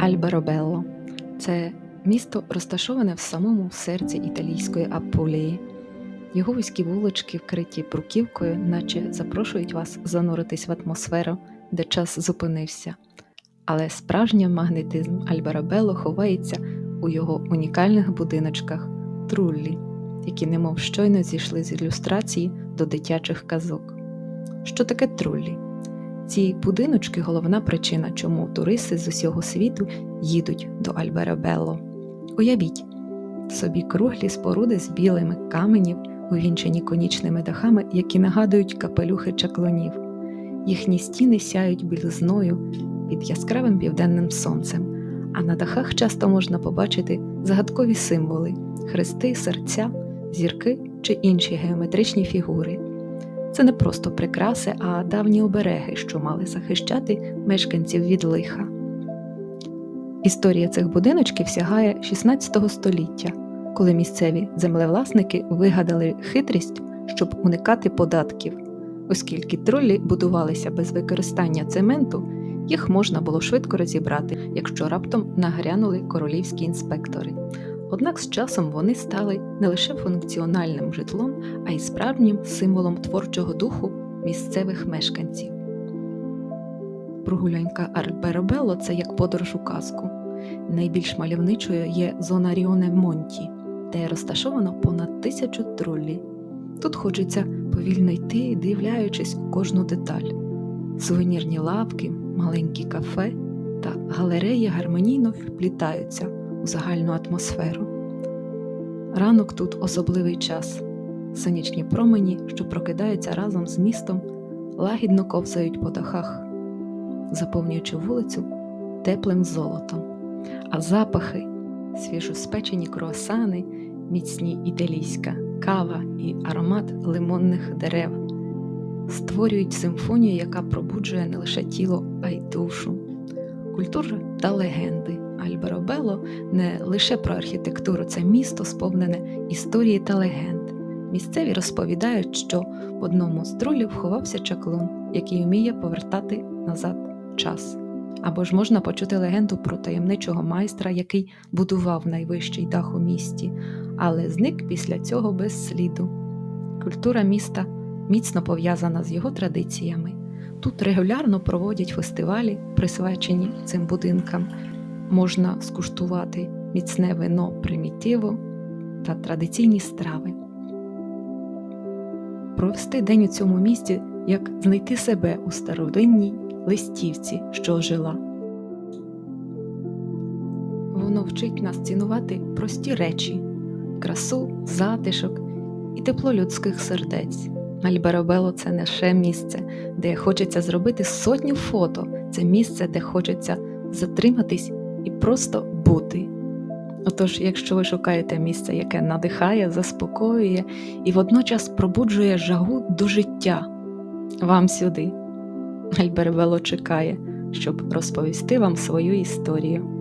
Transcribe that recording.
Альберобелло це місто розташоване в самому серці італійської Апулії. Його вузькі вулички, вкриті бруківкою, наче запрошують вас зануритись в атмосферу, де час зупинився. Але справжній магнетизм Альберобелло ховається у його унікальних будиночках труллі, які немов щойно зійшли з ілюстрації до дитячих казок. Що таке труллі? Ці будиночки головна причина, чому туристи з усього світу їдуть до Альберобелло. Уявіть собі круглі споруди з білими каменів, увінчені конічними дахами, які нагадують капелюхи чаклунів. Їхні стіни сяють білизною під яскравим південним сонцем, а на дахах часто можна побачити загадкові символи хрести, серця, зірки чи інші геометричні фігури. Це не просто прикраси, а давні обереги, що мали захищати мешканців від лиха. Історія цих будиночків сягає 16 століття, коли місцеві землевласники вигадали хитрість, щоб уникати податків. Оскільки тролі будувалися без використання цементу, їх можна було швидко розібрати, якщо раптом нагрянули королівські інспектори. Однак з часом вони стали не лише функціональним житлом, а й справжнім символом творчого духу місцевих мешканців. Прогулянка Альберобелло це як подорож у казку. Найбільш мальовничою є зона Ріоне Монті, де розташовано понад тисячу троллі. Тут хочеться повільно йти, дивляючись у кожну деталь. Сувенірні лавки, маленькі кафе та галереї гармонійно вплітаються у загальну атмосферу. Ранок тут особливий час. Сонячні промені, що прокидаються разом з містом, лагідно ковзають по дахах, заповнюючи вулицю теплим золотом, а запахи, свіжоспечені круасани, міцні італійська кава і аромат лимонних дерев створюють симфонію, яка пробуджує не лише тіло, а й душу. Культура та легенди. Альберобело не лише про архітектуру, це місто сповнене історії та легенд. Місцеві розповідають, що в одному з тролів ховався чаклун, який вміє повертати назад час. Або ж можна почути легенду про таємничого майстра, який будував найвищий дах у місті, але зник після цього без сліду. Культура міста міцно пов'язана з його традиціями. Тут регулярно проводять фестивалі, присвячені цим будинкам. Можна скуштувати міцне вино примітиво та традиційні страви. Провести день у цьому місті, як знайти себе у старовинній листівці, що жила. Воно вчить нас цінувати прості речі, красу, затишок і тепло людських сердець. Альберобело це не ще місце, де хочеться зробити сотню фото. Це місце, де хочеться затриматись і просто бути. Отож, якщо ви шукаєте місце, яке надихає, заспокоює і водночас пробуджує жагу до життя, вам сюди. Альбербело чекає, щоб розповісти вам свою історію.